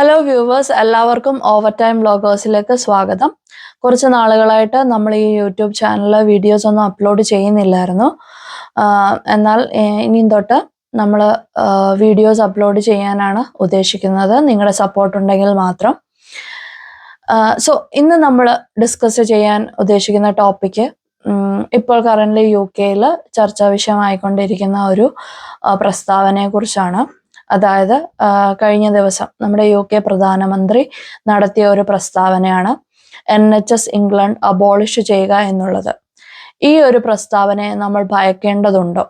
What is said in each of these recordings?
Hello viewers എല്ലാവർക്കും over time ബ്ലോഗേഴ്സിലേക്ക് സ്വാഗതം. കുറച്ച് നാളുകളായിട്ട് നമ്മൾ ഈ യൂട്യൂബ് ചാനലിൽ വീഡിയോസ് ഒന്നും അപ്ലോഡ് ചെയ്യുന്നില്ലായിരുന്നു. എന്നാൽ ഇനിയും തൊട്ട് നമ്മൾ വീഡിയോസ് അപ്ലോഡ് ചെയ്യാനാണ് ഉദ്ദേശിക്കുന്നത്. നിങ്ങളുടെ സപ്പോർട്ട് ഉണ്ടെങ്കിൽ മാത്രം. സോ ഇന്ന് നമ്മൾ ഡിസ്കസ് ചെയ്യാൻ ഉദ്ദേശിക്കുന്ന ടോപ്പിക്ക് ഇപ്പോൾ കറന്റ് യു കെയിൽ ചർച്ചാ വിഷയമായിക്കൊണ്ടിരിക്കുന്ന ഒരു പ്രസ്താവനയെക്കുറിച്ചാണ്. അതായത് കഴിഞ്ഞ ദിവസം നമ്മുടെ യു കെ പ്രധാനമന്ത്രി നടത്തിയ ഒരു പ്രസ്താവനയാണ് N H S England abolish ചെയ്യുക എന്നുള്ളത്. ഈ ഒരു പ്രസ്താവനയെ നമ്മൾ ഭയക്കേണ്ടതുണ്ടോ?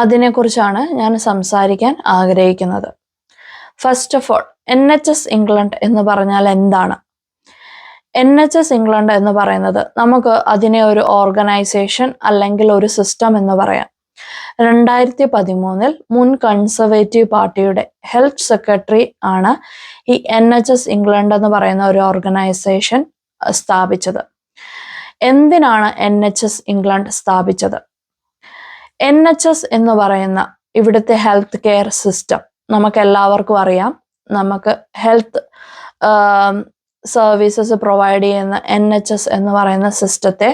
അതിനെക്കുറിച്ചാണ് ഞാൻ സംസാരിക്കാൻ ആഗ്രഹിക്കുന്നത്. First of all N H S England എന്ന് പറഞ്ഞാൽ എന്താണ്? എൻ എച്ച് എസ് ഇംഗ്ലണ്ട് എന്ന് പറയുന്നത് നമുക്ക് അതിനെ ഒരു ഓർഗനൈസേഷൻ അല്ലെങ്കിൽ ഒരു സിസ്റ്റം എന്ന് പറയാം. രണ്ടായിരത്തി പതിമൂന്നിൽ മുൻ കൺസർവേറ്റീവ് പാർട്ടിയുടെ ഹെൽത്ത് സെക്രട്ടറി ആണ് ഈ എൻ എച്ച് എസ് ഇംഗ്ലണ്ട് എന്ന് പറയുന്ന ഒരു ഓർഗനൈസേഷൻ സ്ഥാപിച്ചത്. എന്തിനാണ് എൻ എച്ച് എസ് ഇംഗ്ലണ്ട് സ്ഥാപിച്ചത്? എൻ എച്ച് എസ് എന്ന് പറയുന്ന ഇവിടുത്തെ ഹെൽത്ത് കെയർ സിസ്റ്റം നമുക്ക് എല്ലാവർക്കും അറിയാം. നമുക്ക് ഹെൽത്ത് സർവീസസ് പ്രൊവൈഡ് ചെയ്യുന്ന എൻ എച്ച് എസ് എന്ന് പറയുന്ന സിസ്റ്റത്തെ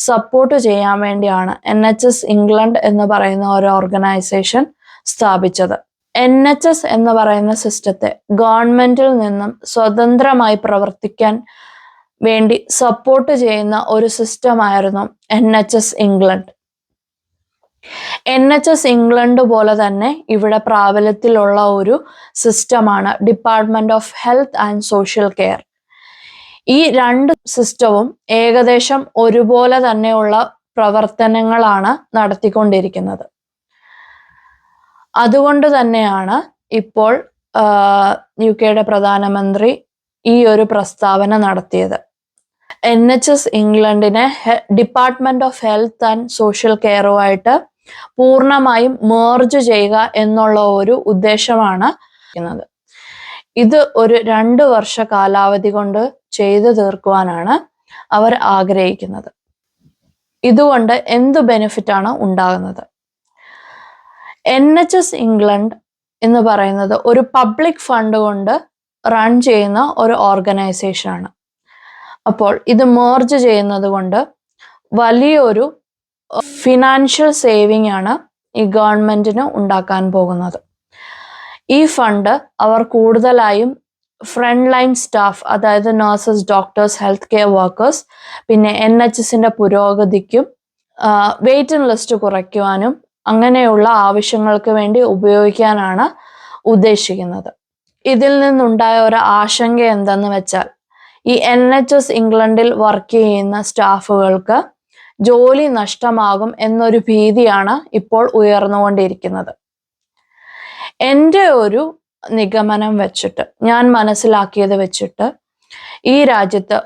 സപ്പോർട്ട് ചെയ്യാൻ വേണ്ടിയാണ് എൻ എച്ച് എസ് ഇംഗ്ലണ്ട് എന്ന് പറയുന്ന ഒരു ഓർഗനൈസേഷൻ സ്ഥാപിച്ചത്. എൻ എച്ച് എസ് എന്ന് പറയുന്ന സിസ്റ്റത്തെ ഗവൺമെന്റിൽ നിന്നും സ്വതന്ത്രമായി പ്രവർത്തിക്കാൻ വേണ്ടി സപ്പോർട്ട് ചെയ്യുന്ന ഒരു സിസ്റ്റമായിരുന്നു N H S England N H S England പോലെ തന്നെ ഇവിടെ പ്രാബല്യത്തിലുള്ള ഒരു സിസ്റ്റമാണ് department of health and social care ഈ രണ്ട് സിസ്റ്റവും ഏകദേശം ഒരുപോലെ തന്നെയുള്ള പ്രവർത്തനങ്ങളാണ് നടത്തിക്കൊണ്ടിരിക്കുന്നത് അതുകൊണ്ട് തന്നെയാണ് ഇപ്പോൾ യു കെയുടെ പ്രധാനമന്ത്രി ഈ ഒരു പ്രസ്താവന നടത്തിയത് എൻ എച്ച് എസ് ഇംഗ്ലണ്ടിനെ department of health and social കെയറുമായിട്ട് പൂർണമായും മേർജ് ചെയ്യുക എന്നുള്ള ഒരു ഉദ്ദേശമാണ് ഇരിക്കുന്നത്. ഇത് ഒരു രണ്ട് വർഷ കാലാവധി കൊണ്ട് ചെയ്തു തീർക്കുവാനാണ് അവർ ആഗ്രഹിക്കുന്നത്. ഇതുകൊണ്ട് എന്ത് ബെനിഫിറ്റ് ആണ് ഉണ്ടാകുന്നത്? എൻ എച്ച് എസ് ഇംഗ്ലണ്ട് എന്ന് പറയുന്നത് ഒരു പബ്ലിക് ഫണ്ട് കൊണ്ട് റൺ ചെയ്യുന്ന ഒരു ഓർഗനൈസേഷൻ ആണ്. അപ്പോൾ ഇത് മേർജ് ചെയ്യുന്നത് കൊണ്ട് വലിയൊരു ഫിനാൻഷ്യൽ സേവിംഗ് ആണ് ഈ ഗവൺമെന്റിന് ഉണ്ടാക്കാൻ പോകുന്നത്. ഈ ഫണ്ട് അവർ കൂടുതലായും ഫ്രണ്ട് ലൈൻ സ്റ്റാഫ് അതായത് nurses doctors health care workers പിന്നെ എൻ എച്ച് എസിന്റെ പുരോഗതിക്കും വെയിറ്റിംഗ് ലിസ്റ്റ് കുറയ്ക്കുവാനും അങ്ങനെയുള്ള ആവശ്യങ്ങൾക്ക് വേണ്ടി ഉപയോഗിക്കാനാണ് ഉദ്ദേശിക്കുന്നത്. ഇതിൽ നിന്നുണ്ടായ ഒരു ആശങ്ക എന്തെന്ന് വെച്ചാൽ ഈ എൻ എച്ച് എസ് ഇംഗ്ലണ്ടിൽ വർക്ക് ചെയ്യുന്ന സ്റ്റാഫുകൾക്ക് ജോലി നഷ്ടമാകും എന്നൊരു ഭീതിയാണ് ഇപ്പോൾ ഉയർന്നുകൊണ്ടിരിക്കുന്നത്. എന്റെ ഒരു നിഗമനം വെച്ചിട്ട് ഞാൻ മനസ്സിലാക്കിയത് വെച്ചിട്ട് ഈ രാജ്യത്ത്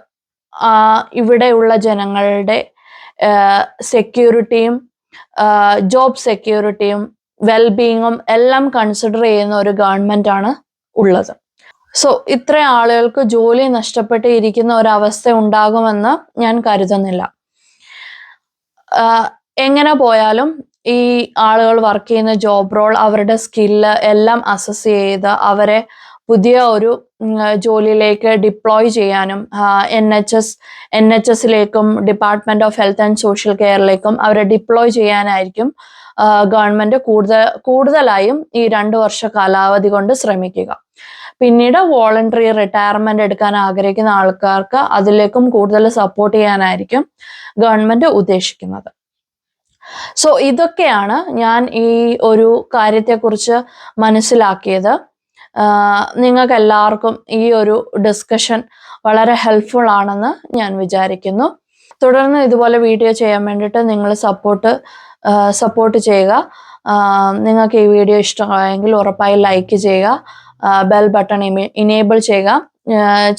ഇവിടെയുള്ള ജനങ്ങളുടെ സെക്യൂരിറ്റിയും ജോബ് സെക്യൂരിറ്റിയും വെൽബീയിങ്ങും എല്ലാം കൺസിഡർ ചെയ്യുന്ന ഒരു ഗവൺമെന്റ് ആണ് ഉള്ളത്. സോ ഇത്ര ആളുകൾക്ക് ജോലി നഷ്ടപ്പെട്ട് ഇരിക്കുന്ന ഒരവസ്ഥ ഉണ്ടാകുമെന്ന് ഞാൻ കരുതുന്നില്ല. എങ്ങനെ പോയാലും ഈ ആളുകൾ വർക്ക് ചെയ്യുന്ന ജോബ് റോൾ അവരുടെ സ്കില്ല് എല്ലാം അസസ് ചെയ്ത് അവരെ പുതിയ ഒരു ജോലിയിലേക്ക് ഡിപ്ലോയ് ചെയ്യാനും N H S N H എസിലേക്കും department of health and social കെയറിലേക്കും അവരെ ഡിപ്ലോയ് ചെയ്യാനായിരിക്കും ഗവൺമെന്റ് കൂടുതൽ കൂടുതലായും ഈ രണ്ട് വർഷ കാലാവധി കൊണ്ട് ശ്രമിക്കുക. പിന്നീട് വോളണ്ടറി റിട്ടയർമെന്റ് എടുക്കാൻ ആഗ്രഹിക്കുന്ന ആൾക്കാർക്ക് അതിലേക്കും കൂടുതൽ സപ്പോർട്ട് ചെയ്യാനായിരിക്കും ഗവൺമെന്റ് ഉദ്ദേശിക്കുന്നത്. സോ ഇതൊക്കെയാണ് ഞാൻ ഈ ഒരു കാര്യത്തെക്കുറിച്ച് മനസ്സിലാക്കിയത്. നിങ്ങൾക്ക് എല്ലാവർക്കും ഈ ഒരു ഡിസ്കഷൻ വളരെ ഹെൽപ്ഫുൾ ആണെന്ന് ഞാൻ വിചാരിക്കുന്നു. തുടർന്ന് ഇതുപോലെ വീഡിയോ ചെയ്യാൻ വേണ്ടിയിട്ട് നിങ്ങൾ സപ്പോർട്ട് സപ്പോർട്ട് ചെയ്യുക. നിങ്ങൾക്ക് ഈ വീഡിയോ ഇഷ്ടമായെങ്കിൽ ഉറപ്പായി ലൈക്ക് ചെയ്യുക. ബെൽ ബട്ടൺ ഇനേബിൾ ചെയ്യുക.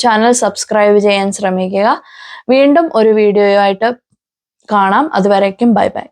ചാനൽ സബ്സ്ക്രൈബ് ചെയ്യാൻ ശ്രമിക്കുക. വീണ്ടും ഒരു വീഡിയോ ആയിട്ട് കാണാം. അതുവരേക്കും ബൈ ബൈ